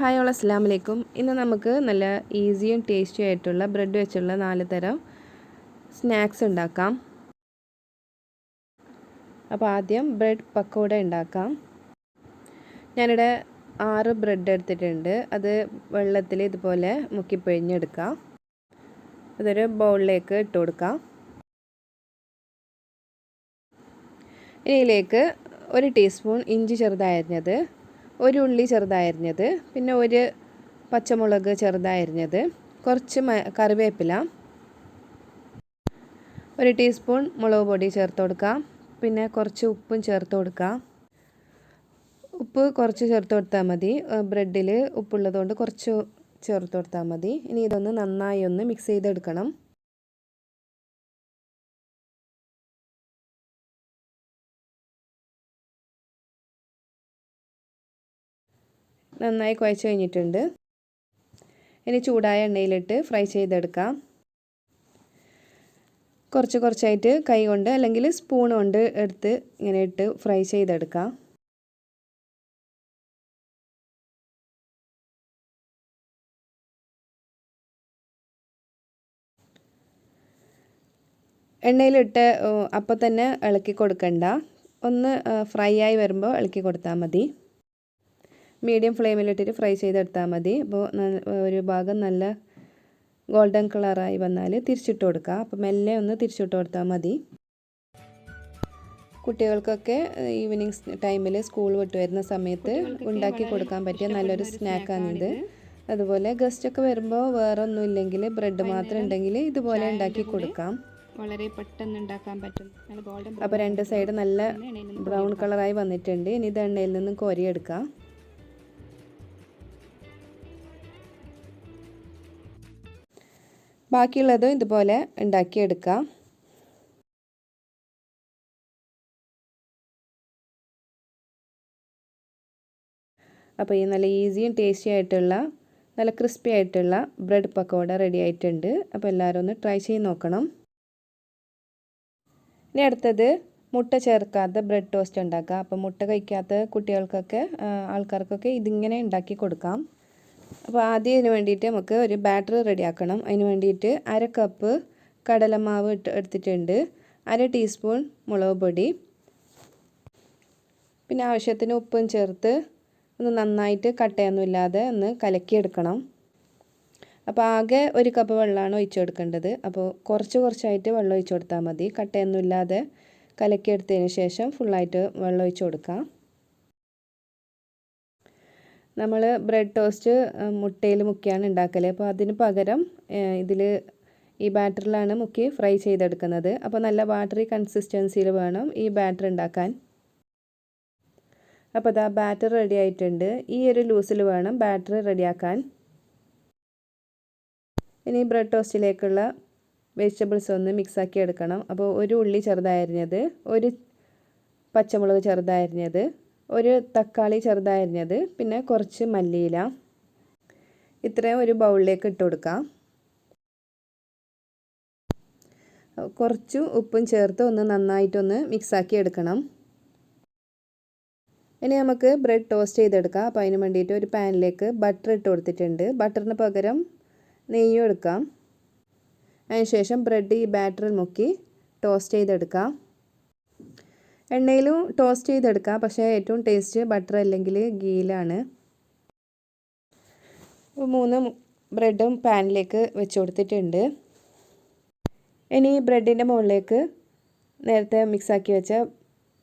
Hi all അസ്സാം വലൈക്കും ഇന്ന് നമുക്ക് നല്ല ഈസിയും ടേസ്റ്റി ആയിട്ടുള്ള ബ്രെഡ് വെച്ചുള്ള നാല് തരം സ്നാക്സ് ഉണ്ടാക്കാം. അപ്പോൾ ആദ്യം ബ്രെഡ് പക്കോട ഉണ്ടാക്കാം. ഞാനിവിടെ ആറ് ബ്രെഡ് എടുത്തിട്ടുണ്ട്. അത് വെള്ളത്തിൽ ഇതുപോലെ മുക്കി പിഴിഞ്ഞെടുക്കാം അതൊരു ബൗളിലേക്ക് ഇട്ട് കൊടുക്കാം. ഇനിയിലേക്ക് ഒരു ടീസ്പൂൺ ഇഞ്ചി ചെറുതായരിഞ്ഞത് ഒരു ഉള്ളി ചെറുതായരിഞ്ഞത് പിന്നെ ഒരു പച്ചമുളക് ചെറുതായരിഞ്ഞത് കുറച്ച് കറിവേപ്പില ഒരു ടീസ്പൂൺ മുളക് പൊടി ചേർത്ത് കൊടുക്കാം പിന്നെ കുറച്ച് ഉപ്പും ചേർത്ത് കൊടുക്കാം. ഉപ്പ് കുറച്ച് ചേർത്ത് കൊടുത്താൽ മതി. ബ്രെഡിൽ ഉപ്പുള്ളതുകൊണ്ട് കുറച്ച് ചേർത്ത് കൊടുത്താൽ മതി. ഇനി ഇതൊന്ന് നന്നായി ഒന്ന് മിക്സ് ചെയ്തെടുക്കണം. നന്നായി കുഴച്ച് കഴിഞ്ഞിട്ടുണ്ട്. ഇനി ചൂടായ എണ്ണയിലിട്ട് ഫ്രൈ ചെയ്തെടുക്കാം. കുറച്ച് കുറച്ചായിട്ട് കൈ കൊണ്ട് അല്ലെങ്കിൽ സ്പൂൺ കൊണ്ട് എടുത്ത് ഇങ്ങനെ ഇട്ട് ഫ്രൈ ചെയ്തെടുക്കാം. എണ്ണയിലിട്ട് അപ്പം തന്നെ ഇളക്കി കൊടുക്കണ്ട. ഒന്ന് ഫ്രൈ ആയി വരുമ്പോൾ ഇളക്കി കൊടുത്താൽ മതി. മീഡിയം ഫ്ലെയിമിലിട്ടിട്ട് ഫ്രൈ ചെയ്തെടുത്താൽ മതി. അപ്പോൾ ഒരു ഭാഗം നല്ല ഗോൾഡൻ കളറായി വന്നാൽ തിരിച്ചിട്ട് കൊടുക്കുക അപ്പോൾ മെല്ലെ ഒന്ന് തിരിച്ചിട്ട് കൊടുത്താൽ മതി. കുട്ടികൾക്കൊക്കെ ഈവനിങ് ടൈമിൽ സ്കൂൾ വിട്ട് വരുന്ന സമയത്ത് ഉണ്ടാക്കി കൊടുക്കാൻ പറ്റിയ നല്ലൊരു സ്നാക്കാണിത്. അതുപോലെ ഗസ്റ്റൊക്കെ വരുമ്പോൾ വേറെ ഒന്നും ഇല്ലെങ്കിൽ ബ്രെഡ് മാത്രം ഉണ്ടെങ്കിൽ ഇതുപോലെ ഉണ്ടാക്കി കൊടുക്കാം. വളരെ പെട്ടെന്ന് ഉണ്ടാക്കാൻ പറ്റും. അപ്പോൾ രണ്ട് സൈഡ് നല്ല ബ്രൗൺ കളറായി വന്നിട്ടുണ്ട്. ഇനി ഇത് എണ്ണയിൽ നിന്നും കോരിയെടുക്കാം. ബാക്കിയുള്ളതും ഇതുപോലെ ഉണ്ടാക്കിയെടുക്കാം. അപ്പോൾ ഈ നല്ല ഈസിയും ടേസ്റ്റി ആയിട്ടുള്ള നല്ല ക്രിസ്പി ആയിട്ടുള്ള ബ്രെഡ് പക്കോട റെഡി ആയിട്ടുണ്ട്. അപ്പോൾ എല്ലാവരും ഒന്ന് ട്രൈ ചെയ്ത് നോക്കണം. ഇനി അടുത്തത് മുട്ട ചേർക്കാത്ത ബ്രെഡ് ടോസ്റ്റ് ഉണ്ടാക്കുക അപ്പോൾ മുട്ട കഴിക്കാത്ത കുട്ടികൾക്കൊക്കെ ആൾക്കാർക്കൊക്കെ ഇതിങ്ങനെ ഉണ്ടാക്കി കൊടുക്കാം. അപ്പോൾ ആദ്യം ഇതിന് വേണ്ടിയിട്ട് നമുക്ക് ഒരു ബാറ്റർ റെഡിയാക്കണം. അതിന് വേണ്ടിയിട്ട് അര കപ്പ് കടലമാവ് ഇട്ട് എടുത്തിട്ടുണ്ട്. അര ടീസ്പൂൺ മുളക് പൊടി. പിന്നെ ആവശ്യത്തിന് ഉപ്പും ചേർത്ത് ഒന്ന് നന്നായിട്ട് കട്ടയൊന്നുമില്ലാതെ ഒന്ന് കലക്കിയെടുക്കണം. അപ്പോൾ ആകെ ഒരു കപ്പ് വെള്ളമാണ് ഒഴിച്ചു കൊടുക്കേണ്ടത്. അപ്പോൾ കുറച്ച് കുറച്ചായിട്ട് വെള്ളം ഒഴിച്ചു കൊടുത്താൽ മതി. കട്ടയൊന്നുമില്ലാതെ കലക്കിയെടുത്തതിന് ശേഷം ഫുള്ളായിട്ട് വെള്ളം ഒഴിച്ചു കൊടുക്കാം. നമ്മൾ ബ്രെഡ് ടോസ്റ്റ് മുട്ടയിൽ മുക്കിയാണ് ഉണ്ടാക്കൽ അപ്പോൾ അതിന് പകരം ഇതിൽ ഈ ബാറ്ററിലാണ് മുക്കി ഫ്രൈ ചെയ്തെടുക്കുന്നത്. അപ്പോൾ നല്ല ബാറ്ററി കൺസിസ്റ്റൻസിയിൽ വേണം ഈ ബാറ്റർ ഉണ്ടാക്കാൻ അപ്പോൾ അതാ ബാറ്റർ റെഡി ആയിട്ടുണ്ട്. ഈ ഒരു ലൂസിൽ വേണം ബാറ്റർ റെഡിയാക്കാൻ. ഇനി ബ്രെഡ് ടോസ്റ്റിലേക്കുള്ള വെജിറ്റബിൾസ് ഒന്ന് മിക്സാക്കി എടുക്കണം. അപ്പോൾ ഒരു ഉള്ളി ചെറുതായിരുന്നത് ഒരു പച്ചമുളക് ചെറുതായരിഞ്ഞത് ഒരു തക്കാളി ചെറുതായരിഞ്ഞത് പിന്നെ കുറച്ച് മല്ലിയില. ഇത്രയും ഒരു ബൗളിലേക്ക് ഇട്ട് കൊടുക്കാം. കുറച്ച് ഉപ്പും ചേർത്ത് ഒന്ന് നന്നായിട്ടൊന്ന് മിക്സാക്കി എടുക്കണം. ഇനി നമുക്ക് ബ്രെഡ് ടോസ്റ്റ് ചെയ്തെടുക്കാം. അപ്പോൾ അതിന് വേണ്ടിയിട്ട് ഒരു പാനിലേക്ക് ബട്ടർ ഇട്ട് കൊടുത്തിട്ടുണ്ട്. ബട്ടറിന് പകരം നെയ്യും എടുക്കാം. അതിനുശേഷം ബ്രെഡ് ഈ ബാറ്ററിൽ മുക്കി ടോസ്റ്റ് ചെയ്തെടുക്കാം. എണ്ണയിലും ടോസ്റ്റ് ചെയ്തെടുക്കാം. പക്ഷേ ഏറ്റവും ടേസ്റ്റ് ബട്ടർ അല്ലെങ്കിൽ ഗീലാണ് മൂന്ന് ബ്രെഡും പാനിലേക്ക് വെച്ച് കൊടുത്തിട്ടുണ്ട്. ഇനി ബ്രെഡിന്റെ മുകളിലേക്ക് നേരത്തെ മിക്സാക്കി വെച്ച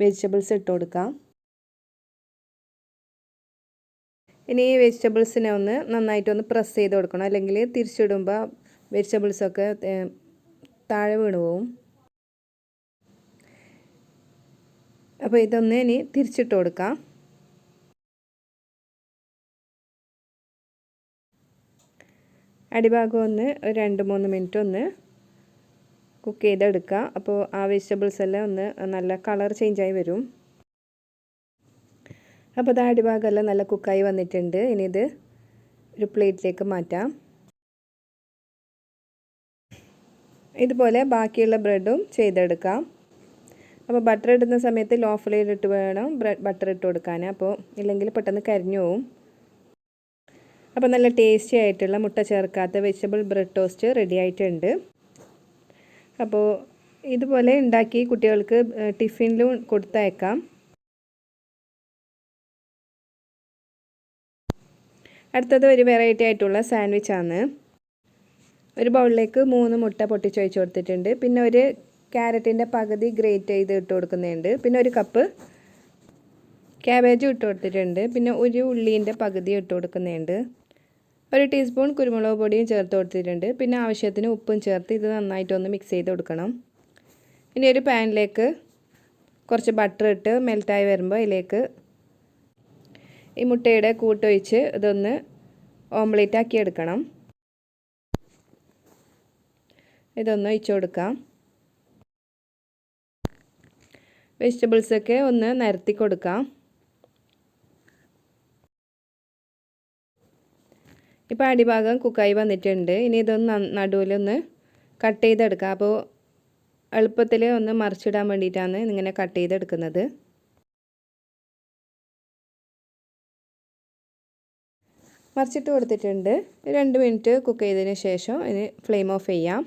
വെജിറ്റബിൾസ് ഇട്ട് കൊടുക്കാം. ഇനി ഈ വെജിറ്റബിൾസിനെ ഒന്ന് നന്നായിട്ടൊന്ന് പ്രസ് ചെയ്ത് കൊടുക്കണം. അല്ലെങ്കിൽ തിരിച്ചിടുമ്പോൾ വെജിറ്റബിൾസൊക്കെ താഴെ വീണ് പോവും. അപ്പോൾ ഇതൊന്ന് ഇനി തിരിച്ചിട്ട് കൊടുക്കാം. അടിഭാഗം ഒന്ന് ഒരു രണ്ട് മൂന്ന് മിനിറ്റ് ഒന്ന് കുക്ക് ചെയ്തെടുക്കുക. അപ്പോൾ ആ വെജിറ്റബിൾസ് എല്ലാം ഒന്ന് നല്ല കളർ ചേഞ്ചായി വരും. അപ്പോൾ അത് അടിഭാഗമെല്ലാം നല്ല കുക്കായി വന്നിട്ടുണ്ട്. ഇനി ഇത് ഒരു പ്ലേറ്റിലേക്ക് മാറ്റാം. ഇതുപോലെ ബാക്കിയുള്ള ബ്രെഡും ചെയ്തെടുക്കാം. അപ്പോൾ ബട്ടർ ഇടുന്ന സമയത്ത് ലോ ഫ്ലെയിലിട്ട് വേണം ബട്ടർ ഇട്ട് കൊടുക്കാൻ. അപ്പോൾ ഇല്ലെങ്കിൽ പെട്ടെന്ന് കരിഞ്ഞു പോവും. അപ്പോൾ നല്ല ടേസ്റ്റി ആയിട്ടുള്ള മുട്ട ചേർക്കാത്ത വെജിറ്റബിൾ ബ്രെഡ് ടോസ്റ്റ് റെഡി ആയിട്ടുണ്ട്. അപ്പോൾ ഇതുപോലെ ഉണ്ടാക്കി കുട്ടികൾക്ക് ടിഫിനിലും കൊടുത്തയക്കാം. അടുത്തത് ഒരു വെറൈറ്റി ആയിട്ടുള്ള സാൻഡ്വിച്ചാണ് ഒരു ബൗളിലേക്ക് മൂന്ന് മുട്ട പൊട്ടിച്ചൊഴിച്ച് കൊടുത്തിട്ടുണ്ട്. പിന്നെ ഒരു ക്യാരറ്റിന്റെ പകുതി ഗ്രേറ്റ് ചെയ്ത് ഇട്ട് കൊടുക്കുന്നുണ്ട്. പിന്നെ ഒരു കപ്പ് ക്യാബേജും ഇട്ട് കൊടുത്തിട്ടുണ്ട്. പിന്നെ ഒരു ഉള്ളീന്റെ പകുതി ഇട്ട് കൊടുക്കുന്നുണ്ട്. ഒരു ടീസ്പൂൺ കുരുമുളക് പൊടിയും ചേർത്ത് കൊടുത്തിട്ടുണ്ട്. പിന്നെ ആവശ്യത്തിന് ഉപ്പും ചേർത്ത് ഇത് നന്നായിട്ടൊന്ന് മിക്സ് ചെയ്ത് കൊടുക്കണം. ഇനി ഒരു പാനിലേക്ക് കുറച്ച് ബട്ടർ ഇട്ട് മെൽറ്റായി വരുമ്പോൾ അതിലേക്ക് ഈ മുട്ടയുടെ കൂട്ടൊഴിച്ച് ഇതൊന്ന് ഓംലേറ്റ് ആക്കി എടുക്കണം. ഇതൊന്ന് ഒഴിച്ചു കൊടുക്കാം. വെജിറ്റബിൾസൊക്കെ ഒന്ന് നിരത്തി കൊടുക്കാം. ഇപ്പോൾ അടിഭാഗം കുക്കായി വന്നിട്ടുണ്ട്. ഇനി ഇതൊന്ന് നടുവിലൊന്ന് കട്ട് ചെയ്തെടുക്കാം. അപ്പോൾ എളുപ്പത്തിൽ ഒന്ന് മറിച്ചിടാൻ വേണ്ടിയിട്ടാണ് ഇങ്ങനെ കട്ട് ചെയ്തെടുക്കുന്നത്. മറിച്ചിട്ട് കൊടുത്തിട്ടുണ്ട്. രണ്ട് മിനിറ്റ് കുക്ക് ചെയ്തതിന് ശേഷം ഇനി ഫ്ലെയിം ഓഫ് ചെയ്യാം.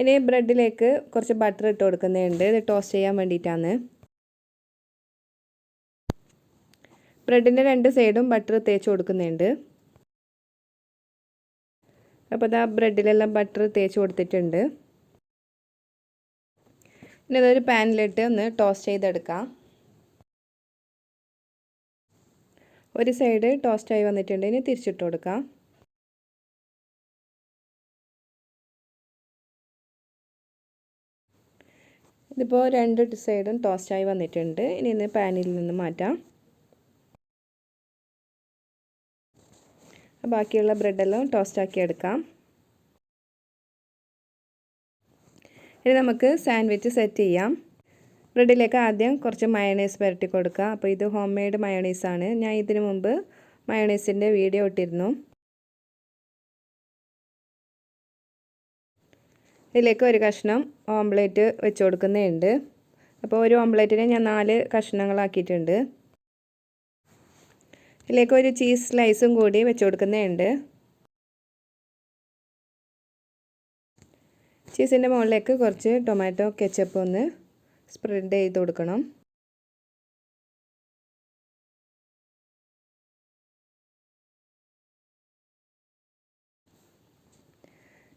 ഇനി ബ്രെഡിലേക്ക് കുറച്ച് ബട്ടർ ഇട്ട് കൊടുക്കുന്നുണ്ട് ഇത് ടോസ്റ്റ് ചെയ്യാൻ വേണ്ടിയിട്ടാണ്. ബ്രെഡിന്റെ രണ്ട് സൈഡും ബട്ടർ തേച്ച് കൊടുക്കുന്നുണ്ട് അപ്പോൾ ഇതാ ബ്രെഡിലെല്ലാം ബട്ടർ തേച്ച് കൊടുത്തിട്ടുണ്ട്. ഇനി ഇതൊരു പാനിലിട്ട് ഒന്ന് ടോസ്റ്റ് ചെയ്തെടുക്കാം. ഒരു സൈഡ് ടോസ്റ്റായി വന്നിട്ടുണ്ട്. ഇനി തിരിച്ചിട്ട് കൊടുക്കാം. ഇതിപ്പോൾ രണ്ട് സൈഡും ടോസ്റ്റായി വന്നിട്ടുണ്ട്. ഇനി ഇന്ന് പാനിൽ നിന്ന് മാറ്റാം. ബാക്കിയുള്ള ബ്രെഡെല്ലാം ടോസ്റ്റാക്കി എടുക്കാം. ഇനി നമുക്ക് സാൻഡ്വിച്ച് സെറ്റ് ചെയ്യാം. ബ്രെഡിലേക്ക് ആദ്യം കുറച്ച് മയണൈസ് പുരട്ടി കൊടുക്കുക. അപ്പോൾ ഇത് ഹോം മെയ്ഡ് മയണൈസാണ് ഞാൻ ഇതിനു മുമ്പ് മയണൈസിന്റെ വീഡിയോ ഇട്ടിരുന്നു. ഇതിലേക്ക് ഒരു കഷ്ണം ഓംപ്ലേറ്റ് വെച്ച് കൊടുക്കുന്നുണ്ട് അപ്പോൾ ഒരു ഓംപ്ലേറ്റിനെ ഞാൻ നാല് കഷ്ണങ്ങളാക്കിയിട്ടുണ്ട്. ഇതിലേക്ക് ഒരു ചീസ് സ്ലൈസും കൂടി വെച്ച് കൊടുക്കുന്നുണ്ട് ചീസിന്റെ മുകളിലേക്ക് കുറച്ച് ടൊമാറ്റോ കെച്ചപ്പ് ഒന്ന് സ്പ്രെഡ് ചെയ്ത് കൊടുക്കണം.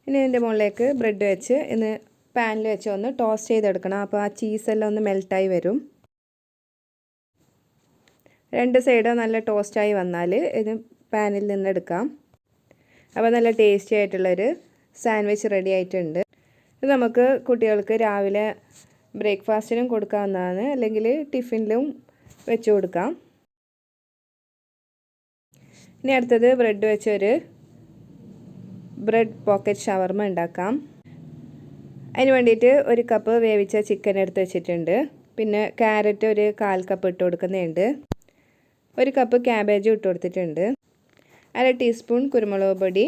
ഇനി ഇതിന്റെ മുകളിലേക്ക് ബ്രെഡ് വെച്ച് ഇന്ന് പാനിൽ വെച്ച് ഒന്ന് ടോസ്റ്റ് ചെയ്തെടുക്കണം. അപ്പോൾ ആ ചീസെല്ലാം ഒന്ന് മെൽട്ടായി വരും. രണ്ട് സൈഡും നല്ല ടോസ്റ്റായി വന്നാൽ ഇത് പാനിൽ നിന്ന് എടുക്കാം. അപ്പോൾ നല്ല ടേസ്റ്റി ആയിട്ടുള്ളൊരു സാൻഡ്വിച്ച് റെഡി ആയിട്ടുണ്ട്. ഇത് നമുക്ക് കുട്ടികൾക്ക് രാവിലെ ബ്രേക്ക്ഫാസ്റ്റിനും കൊടുക്കാവുന്നതാണ്. അല്ലെങ്കിൽ ടിഫിനിലും വെച്ച് കൊടുക്കാം. ഇനി അടുത്തത് ബ്രെഡ് വെച്ചൊരു ബ്രെഡ് പോക്കറ്റ് ഷവർമ ഉണ്ടാക്കാം. അതിന് വേണ്ടിയിട്ട് ഒരു കപ്പ് വേവിച്ച ചിക്കൻ എടുത്ത് വെച്ചിട്ടുണ്ട്. പിന്നെ ക്യാരറ്റ് ഒരു കാൽ കപ്പ് ഇട്ട് കൊടുക്കുന്നുണ്ട്. ഒരു കപ്പ് ക്യാബേജ് ഇട്ട് കൊടുത്തിട്ടുണ്ട്. അര ടീസ്പൂൺ കുരുമുളക് പൊടി.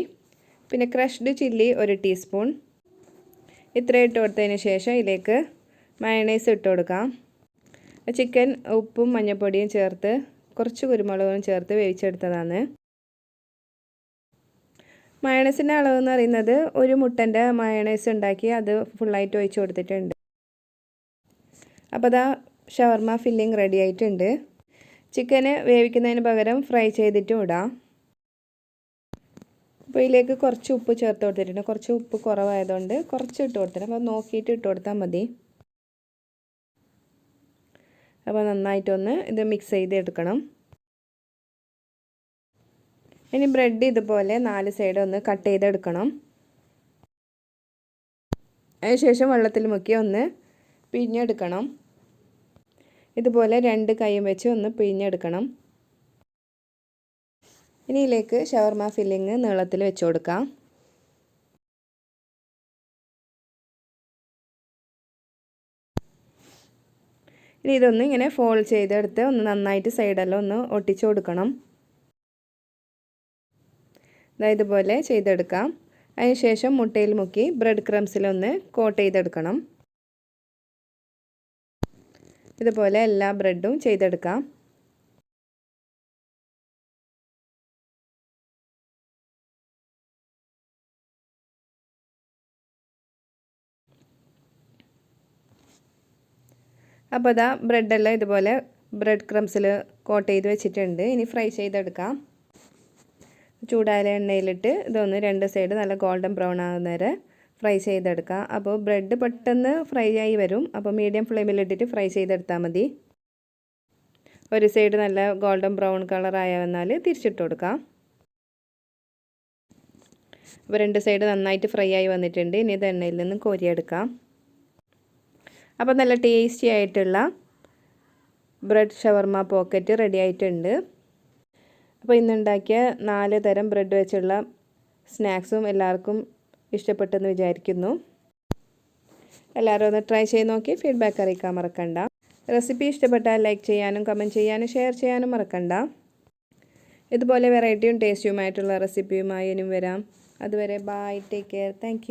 പിന്നെ ക്രഷ്ഡ് ചില്ലി ഒരു ടീസ്പൂൺ ഇത്ര ഇട്ട് കൊടുത്തതിന് ശേഷം ഇതിലേക്ക് മയണൈസ് ഇട്ട് കൊടുക്കാം. ചിക്കൻ ഉപ്പും മഞ്ഞൾപ്പൊടിയും ചേർത്ത് കുറച്ച് കുരുമുളകും ചേർത്ത് വേവിച്ചെടുത്തതാണ്. മയണൈസിന്റെ അളവ് എന്ന് പറയുന്നത് ഒരു മുട്ടന്റെ മയണൈസ് ഉണ്ടാക്കി അത് ഫുള്ളായിട്ട് ഒഴിച്ചു കൊടുത്തിട്ടുണ്ട്. അപ്പോൾ അതാ ഷവർമ ഫില്ലിംഗ് റെഡി ആയിട്ടുണ്ട്. ചിക്കന് വേവിക്കുന്നതിന് പകരം ഫ്രൈ ചെയ്തിട്ടും ഇടാം. അപ്പോൾ ഇതിലേക്ക് കുറച്ച് ഉപ്പ് ചേർത്ത് കൊടുത്തിട്ടുണ്ട്. കുറച്ച് ഉപ്പ് കുറവായതുകൊണ്ട് കുറച്ച് ഇട്ട് കൊടുത്തിട്ടുണ്ട്. അപ്പോൾ നോക്കിയിട്ട് ഇട്ട് കൊടുത്താൽ മതി. അപ്പോൾ നന്നായിട്ടൊന്ന് ഇത് മിക്സ് ചെയ്ത് എടുക്കണം ഇനി ബ്രെഡ് ഇതുപോലെ നാല് സൈഡ് ഒന്ന് കട്ട് ചെയ്തെടുക്കണം. അതിനുശേഷം വെള്ളത്തിൽ മുക്കി ഒന്ന് പിഴിഞ്ഞെടുക്കണം. ഇതുപോലെ രണ്ട് കൈയും വെച്ച് ഒന്ന് പിഴിഞ്ഞെടുക്കണം. ഇനി ഇതിലേക്ക് ഷവർമ ഫില്ലിങ് നീളത്തിൽ വെച്ച് കൊടുക്കാം. ഇനി ഇതൊന്ന് ഇങ്ങനെ ഫോൾഡ് ചെയ്തെടുത്ത് ഒന്ന് നന്നായിട്ട് സൈഡെല്ലാം ഒന്ന് ഒട്ടിച്ചു കൊടുക്കണം. ഇതുപോലെ ചെയ്തെടുക്കാം. അതിനുശേഷം മുട്ടയിൽ മുക്കി ബ്രെഡ് ക്രംസിലൊന്ന് കോട്ട് ചെയ്തെടുക്കണം. ഇതുപോലെ എല്ലാ ബ്രെഡും ചെയ്തെടുക്കാം. അപ്പോൾ ബ്രെഡ് ബ്രെഡെല്ലാം ഇതുപോലെ ബ്രെഡ് ക്രംസിൽ കോട്ട് ചെയ്ത് വെച്ചിട്ടുണ്ട്. ഇനി ഫ്രൈ ചെയ്തെടുക്കാം. ചൂടായ എണ്ണയിലിട്ട് ഇതൊന്ന് രണ്ട് സൈഡ് നല്ല ഗോൾഡൻ ബ്രൗൺ ആകുന്ന വരെ ഫ്രൈ ചെയ്തെടുക്കാം. അപ്പോൾ ബ്രെഡ് പെട്ടെന്ന് ഫ്രൈ ആയി വരും. അപ്പോൾ മീഡിയം ഫ്ലെയിമിലിട്ടിട്ട് ഫ്രൈ ചെയ്തെടുത്താൽ മതി. ഒരു സൈഡ് നല്ല ഗോൾഡൻ ബ്രൗൺ കളറായ വന്നാൽ തിരിച്ചിട്ട് കൊടുക്കാം. അപ്പോൾ രണ്ട് സൈഡ് നന്നായിട്ട് ഫ്രൈ ആയി വന്നിട്ടുണ്ട്. ഇനി ഇത് എണ്ണയിൽ നിന്ന് കോരിയെടുക്കാം. അപ്പോൾ നല്ല ടേസ്റ്റി ആയിട്ടുള്ള ബ്രെഡ് ഷവർമ പോക്കറ്റ് റെഡി ആയിട്ടുണ്ട്. അപ്പോൾ ഇന്നുണ്ടാക്കിയ നാല് തരം ബ്രെഡ് വെച്ചുള്ള സ്നാക്സും എല്ലാവർക്കും ഇഷ്ടപ്പെട്ടെന്ന് വിചാരിക്കുന്നു. എല്ലാവരും ഒന്ന് ട്രൈ ചെയ്ത് നോക്കി ഫീഡ്ബാക്ക് അറിയിക്കാൻ മറക്കണ്ട. റെസിപ്പി ഇഷ്ടപ്പെട്ടാൽ ലൈക്ക് ചെയ്യാനും കമന്റ് ചെയ്യാനും ഷെയർ ചെയ്യാനും മറക്കണ്ട. ഇതുപോലെ വെറൈറ്റിയും ടേസ്റ്റിയുമായിട്ടുള്ള റെസിപ്പിയുമായി ഇനിയും വരാം. അതുവരെ ബൈ ടേക്ക് കെയർ. താങ്ക്